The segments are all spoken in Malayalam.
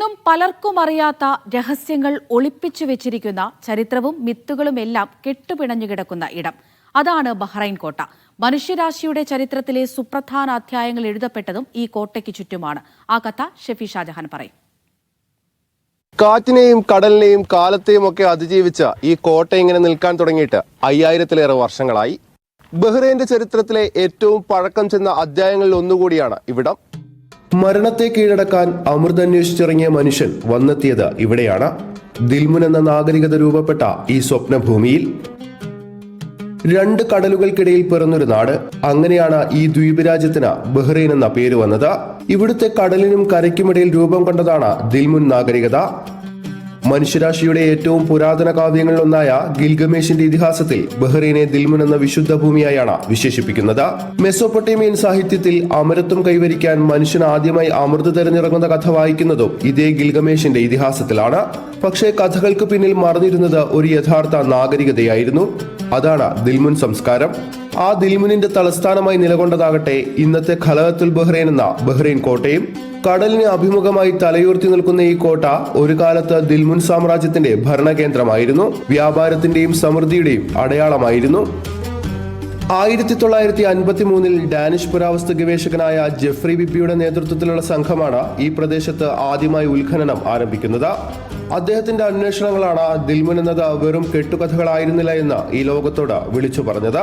ഇന്നും പലർക്കും അറിയാത്ത രഹസ്യങ്ങൾ ഒളിപ്പിച്ചു വെച്ചിരിക്കുന്ന ചരിത്രവും മിത്തുകളും എല്ലാം കെട്ടുപിണഞ്ഞു കിടക്കുന്ന ഇടം. അതാണ് ബഹ്റൈൻ കോട്ട. മനുഷ്യരാശിയുടെ ചരിത്രത്തിലെ സുപ്രധാന അധ്യായങ്ങൾ എഴുതപ്പെട്ടതും ഈ കോട്ടയ്ക്ക് ചുറ്റുമാണ്. ആ കഥ ഷെഫി ഷാജഹാൻ പറയും. കാറ്റിനെയും കടലിനെയും കാലത്തെയും ഒക്കെ അതിജീവിച്ച ഈ കോട്ട ഇങ്ങനെ നിൽക്കാൻ തുടങ്ങിയിട്ട് അയ്യായിരത്തിലേറെ വർഷങ്ങളായി. ബഹ്റൈന്റെ ചരിത്രത്തിലെ ഏറ്റവും പഴക്കം ചെന്ന അധ്യായങ്ങളിൽ ഒന്നുകൂടിയാണ് ഇവിടം. മരണത്തെ കീഴടക്കാൻ അമൃതന്വേഷിച്ചിറങ്ങിയ മനുഷ്യൻ വന്നെത്തിയത് ഇവിടെയാണ്. ദിൽമുൻ എന്ന നാഗരികത രൂപപ്പെട്ട ഈ സ്വപ്നഭൂമിയിൽ രണ്ട് കടലുകൾക്കിടയിൽ പിറന്നൊരു നാട്. അങ്ങനെയാണ് ഈ ദ്വീപ് രാജ്യത്തിന് ബഹ്റൈൻ എന്ന പേര് വന്നത്. ഇവിടുത്തെ കടലിനും കരയ്ക്കുമിടയിൽ രൂപം കൊണ്ടതാണ് ദിൽമുൻ നാഗരികത. മനുഷ്യരാശിയുടെ ഏറ്റവും പുരാതന കാവ്യങ്ങളിലൊന്നായ ഗിൽഗമേഷിന്റെ ഇതിഹാസത്തിൽ ബഹ്റൈനെ ദിൽമുൻ എന്ന വിശുദ്ധ ഭൂമിയായാണ് വിശേഷിപ്പിക്കുന്നത്. മെസോപ്പൊട്ടേമിയൻ സാഹിത്യത്തിൽ അമരത്വം കൈവരിക്കാൻ മനുഷ്യൻ ആദ്യമായി അമൃത് തെരഞ്ഞിറങ്ങുന്ന കഥ വായിക്കുന്നതും ഇതേ ഗിൽഗമേഷിന്റെ ഇതിഹാസത്തിലാണ്. പക്ഷേ കഥകൾക്ക് പിന്നിൽ മറന്നിരുന്നത് ഒരു യഥാർത്ഥ നാഗരികതയായിരുന്നു. അതാണ് ദിൽമുൻ സംസ്കാരം. ആ ദിൽമുനിന്റെ തലസ്ഥാനമായി നിലകൊണ്ടതാകട്ടെ ഇന്നത്തെ ഖലഹത്തുൽ ബഹ്റൈൻ എന്ന ബഹ്റൈൻ കോട്ടയും. കടലിന് അഭിമുഖമായി തലയുയർത്തി നിൽക്കുന്ന ഈ കോട്ട ഒരു കാലത്ത് ദിൽമുൻ സാമ്രാജ്യത്തിന്റെ ഭരണകേന്ദ്രമായിരുന്നു. വ്യാപാരത്തിന്റെയും സമൃദ്ധിയുടെയും അടയാളമായിരുന്നു. ആയിരത്തി തൊള്ളായിരത്തി അൻപത്തി മൂന്നിൽ ഡാനിഷ് പുരാവസ്തു ഗവേഷകനായ ജെഫ്രി ബിപ്പിയുടെ നേതൃത്വത്തിലുള്ള സംഘമാണ് ഈ പ്രദേശത്ത് ആദ്യമായി ഉത്ഖനനം ആരംഭിക്കുന്നത്. അദ്ദേഹത്തിന്റെ അന്വേഷണങ്ങളാണ് ദിൽമുൻ എന്നത് വെറും കെട്ടുകഥകളായിരുന്നില്ല എന്ന് ഈ ലോകത്തോട് വിളിച്ചു പറഞ്ഞത്.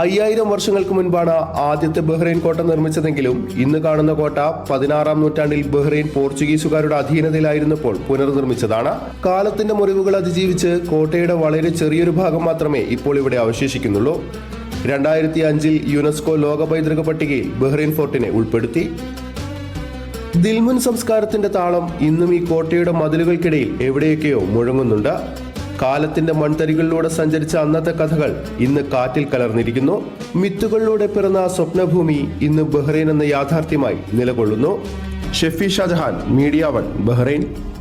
അയ്യായിരം വർഷങ്ങൾക്ക് മുൻപാണ് ആദ്യത്തെ ബഹ്റൈൻ കോട്ട നിർമ്മിച്ചതെങ്കിലും ഇന്ന് കാണുന്ന കോട്ട പതിനാറാം നൂറ്റാണ്ടിൽ ബഹ്റൈൻ പോർച്ചുഗീസുകാരുടെ അധീനതയിലായിരുന്നപ്പോൾ പുനർനിർമ്മിച്ചതാണ്. കാലത്തിന്റെ മുറിവുകൾ അതിജീവിച്ച് കോട്ടയുടെ വളരെ ചെറിയൊരു ഭാഗം മാത്രമേ ഇപ്പോൾ ഇവിടെ അവശേഷിക്കുന്നുള്ളൂ. രണ്ടായിരത്തി അഞ്ചിൽ യുനെസ്കോ ലോക പൈതൃക പട്ടികയിൽ ബഹ്റൈൻ ഫോർട്ടിനെ ഉൾപ്പെടുത്തി. ദിൽമുൻ സംസ്കാരത്തിന്റെ താളം ഇന്നും ഈ കോട്ടയുടെ മതിലുകൾക്കിടയിൽ എവിടെയൊക്കെയോ മുഴങ്ങുന്നുണ്ട്. കാലത്തിന്റെ മൺതരികളിലൂടെ സഞ്ചരിച്ച അന്നത്തെ കഥകൾ ഇന്ന് കാറ്റിൽ കലർന്നിരിക്കുന്നു. മിത്തുകളിലൂടെ പിറന്ന സ്വപ്നഭൂമി ഇന്ന് ബഹ്റൈൻ എന്ന യാഥാർത്ഥ്യമായി നിലകൊള്ളുന്നു. Shefi Shajahan media one Bahrain.